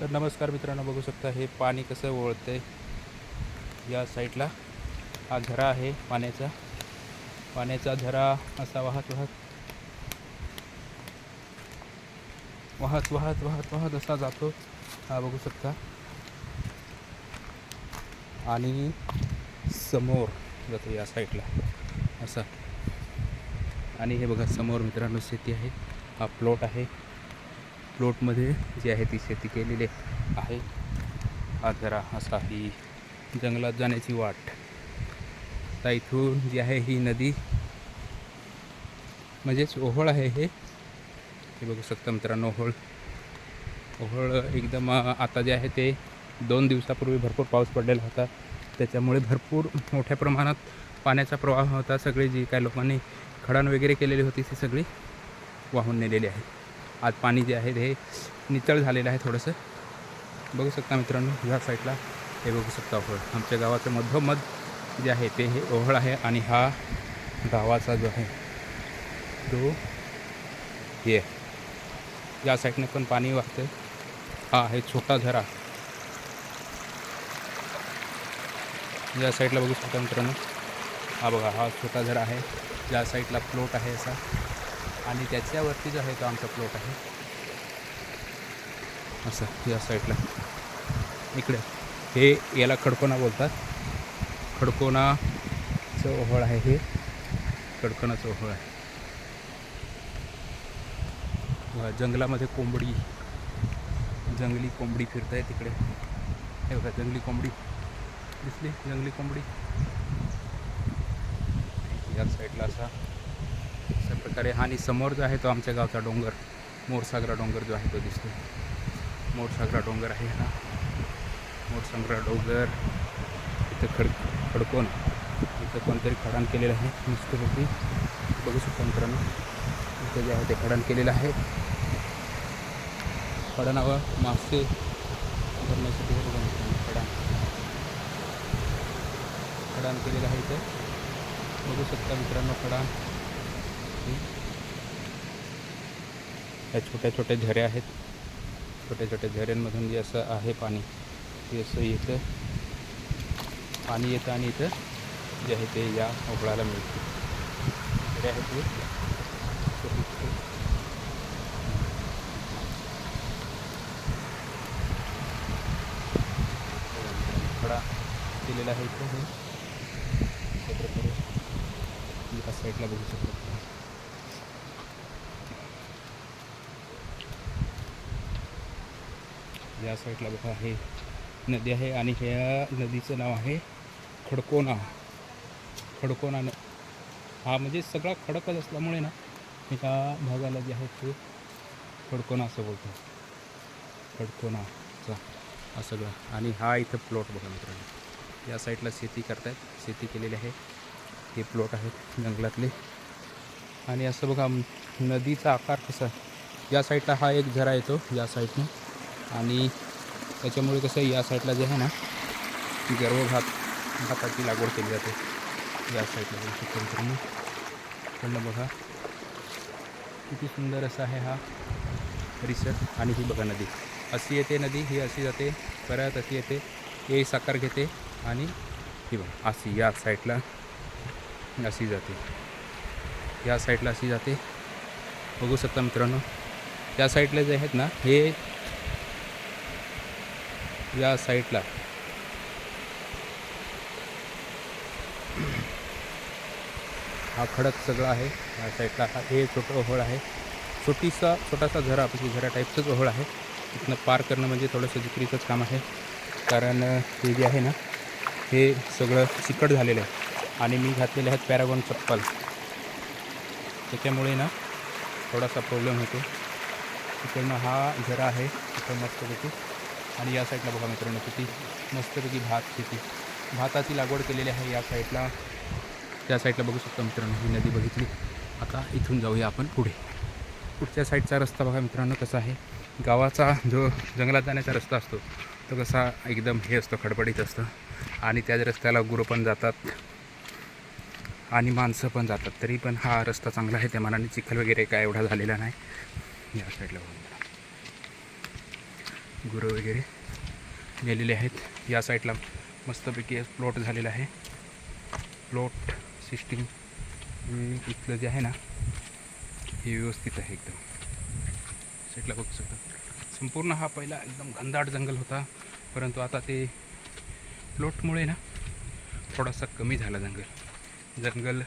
तर नमस्कार मित्रांनो बघू शकता हे पाणी कसं ओळतंय. या साईडला हा झरा आहे पाण्याचा. पाण्याचा झरा असा वाहत वाहत वाहत वाहत वाहत वाहत असा जातो. हा बघू शकता. आणि समोर जातो या साईडला असा. आणि हे बघा समोर मित्रांनो शेती आहे. हा प्लॉट आहे. प्लॉटमध्ये जी आहे ती शेती केलेली आहे. हा जरा असा ही जंगलात जाण्याची वाट. आता इथून जी आहे ही नदी म्हणजेच ओहोळ आहे हे. हे बघू शकता मित्रांनो ओहोळ. ओहोळ एकदम आता जे आहे ते दोन दिवसापूर्वी भरपूर पाऊस पडलेला होता. त्याच्यामुळे भरपूर मोठ्या प्रमाणात पाण्याचा प्रवाह होता. सगळी जी काय लोकांनी खडण वगैरे केलेली होती ती सगळी वाहून नेलेली आहे. आज पाणी जे आहे ते नितळ झालेलं आहे थोडंसं. बघू शकता मित्रांनो ह्या साईडला हे बघू शकता ओहळ आमच्या गावाचं मधोमध जे आहे ते हे ओहळ आहे आणि हा गावाचा जो आहे तो हे या साईडने पण पाणी वाहतं हा आहे छोटा झरा. या साईडला बघू शकता मित्रांनो. हा बघा हा छोटा झरा आहे. या साईडला प्लॉट आहे असा. आणि त्याच्यावरती जो आहे तो आमचा प्लॉट आहे. असं या साईडला इकडे. हे याला खडकोना बोलतात. खडकोनाचं ओहळ आहे हे. खडकोनाचं ओहळ आहे. जंगलामध्ये कोंबडी. जंगली कोंबडी फिरत आहे तिकडे. हे बघा जंगली कोंबडी. दिसली? जंगली कोंबडी? या साईडला असा प्रकारे आणि समोर जो आहे तो आमच्या गावचा डोंगर मोरसागरा डोंगर जो आहे तो दिसतो मोरसागरा डोंगर आहे हा. मोरसागरा डोंगर इथं खड खडकोन इथं कोणतरी खडाण केलेलं आहे मस्तपैकी. बघू शकता मित्रांनो इथं जे आहे ते खडाण केलेलं आहे. खडाणावर मासे धरण्यासाठी हे खडाण. खडाण केलेलं आहे इथं. बघू शकता मित्रांनो खडाण. या छोट्या छोट्या झऱ्या आहेत. छोट्या छोट्या झऱ्यांमधून जे असं आहे पाणी ते असं येतं पाणी येतं आणि इथं जे आहे ते या ओहळाला मिळते. झऱ्या आहेत ते खडा केलेला आहे इथं. हे साईडला बघू शकतो. या साईडला बघा हे नदी आहे आणि ह्या नदीचं नाव आहे खडकोना. खडकोना न हा म्हणजे सगळा खडकच असल्यामुळे ना एका भागाला जे आहे ते खडकोना असं बोलतो खडकोनाचा हा सगळा. आणि हा इथं प्लॉट बघा मित्रांनो. या साईडला शेती करतायत. शेती केलेली आहे. हे प्लॉट आहेत जंगलातले. आणि असं बघा नदीचा आकार कसा? या साईडला हा एक झरा येतो या साईडनं. आणि त्याच्यामुळे कसं या साईडला जे आहे ना गर्व भात भाताची लागवड केली जाते. या साईडला बघू शकतो मित्रांनो इकडनं बघा किती सुंदर असा आहे हा परिसर आणि ही बघा नदी. अशी येते नदी ही अशी जाते परत अशी येते हे साकार घेते आणि ही बघा अशी या साईडला अशी जाते. या साईडला अशी जाते. बघू शकता मित्रांनो त्या साईडला जे आहेत ना हे या साईटला. हा खडक सगळा आहे. या साईडला हा हे छोटं ओहळ आहे. छोटीसा छोटासा झरा म्हणजे झरा टाईपचंच ओहळ आहे. तिथनं पार करणं म्हणजे थोडंसं जिकरीचंच काम आहे. कारण हे जे आहे ना हे सगळं चिकट झालेलं आहे. आणि मी घातलेले आहेत पॅरागॉन चप्पल. त्याच्यामुळे ना थोडासा प्रॉब्लेम होतो. तिकडनं हा झरा आहे. तिथं मस्तपैकी आणि या साईडला बघा मित्रांनो किती मस्तपैकी भात शेती. भाताची लागवड केलेली आहे या साईडला. त्या साईडला बघू शकतो मित्रांनो ही नदी बघितली. आता इथून जाऊया आपण पुढे. पुढच्या साईडचा रस्ता बघा मित्रांनो कसा आहे. गावाचा जो जंगलात जाण्याचा रस्ता असतो तो कसा एकदम हे असतो खडबडीत असतं. आणि त्याच रस्त्याला गुरं पण जातात. आणि माणसं पण जातात. तरी पण हा रस्ता चांगला आहे. त्या मनाने चिखल वगैरे काय एवढा झालेला नाही. या साईडला बघा गुरं वगैरे गेलेले आहेत. या साईडला मस्तपैकी प्लॉट झालेला आहे. प्लॉट सिस्टीम इथलं जे आहे ना हे व्यवस्थित आहे एकदम. साईडला बघू शकता. संपूर्ण हा पहिला एकदम घनदाट जंगल होता. परंतु आता ते प्लॉटमुळे ना थोडासा कमी झाला जंगल. जंगल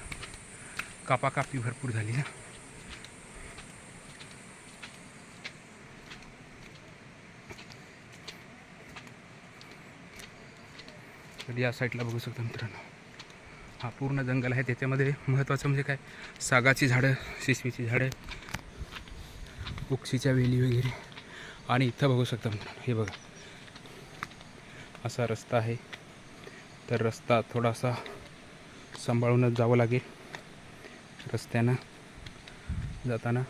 कापाकापी भरपूर झाली ना. तर या साईडला बघू शकता मित्रांनो. हा पूर्ण जंगल आहे. त्याच्यामध्ये महत्त्वाचं म्हणजे काय? सागाची झाडं शिसवीची झाडं उक्षीच्या वेली वगैरे. आणि इथं बघू शकता मित्रांनो हे बघा. असा रस्ता आहे. तर रस्ता थोडासा सांभाळूनच जावं लागेल. रस्त्यानं जाताना.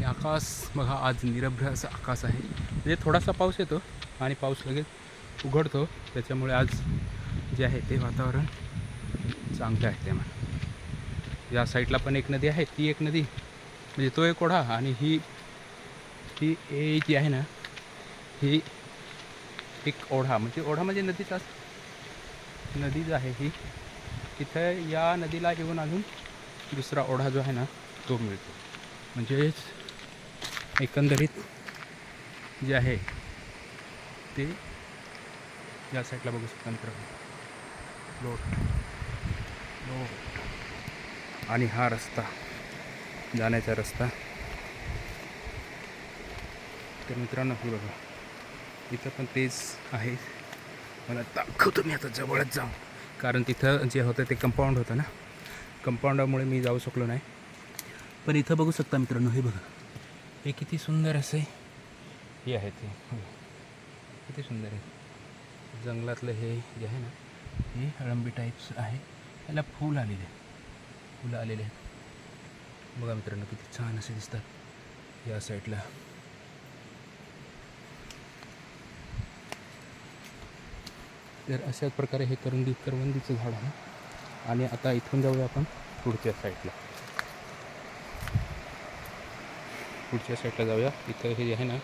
आणि आकाश बघा आज निरभ्र असं आकाश आहे. म्हणजे थोडासा पाऊस येतो आणि पाऊस लगेच उघडतो. त्याच्यामुळे आज जे आहे ते वातावरण चांगलं आहे त्यामुळे या साईडला पण एक नदी आहे ती एक नदी म्हणजे तो एक ओढा आणि ही ही ए जी आहे ना ही एक ओढा. म्हणजे ओढा म्हणजे नदीचाच नदी जी आहे ही तिथं या नदीला येऊन अजून दुसरा ओढा जो आहे ना तो मिळतो. म्हणजेच एकंदरीत जे आहे ते या साईडला बघू शकता मित्रांनो. लोट. लोट. आणि हा रस्ता जाण्याचा रस्ता. तर मित्रांनो हे बघा. इथं पण तेच आहे. मला दाखवतो मी आता जवळच जाऊन. कारण तिथं जे होतं ते कंपाऊंड होतं ना. कंपाऊंडामुळे मी जाऊ शकलो नाही. पण इथं बघू शकता मित्रांनो हे बघा. हे किती सुंदर असे. हे आहे ते. हो. किती सुंदर आहे. जंगलातलं हे जे आहे ना हे अळंबी टाईप्स आहे. त्याला फूल आलेले. फुलं आलेले आहेत. बघा मित्रांनो किती छान असे दिसतात या साईडला तर अशाच प्रकारे हे करंदी करवंदीचं झाड आहे. आणि आता इथून जाऊया आपण पुढच्या साईडला पुढच्या साईडला जाऊया. इथं हे आहे ना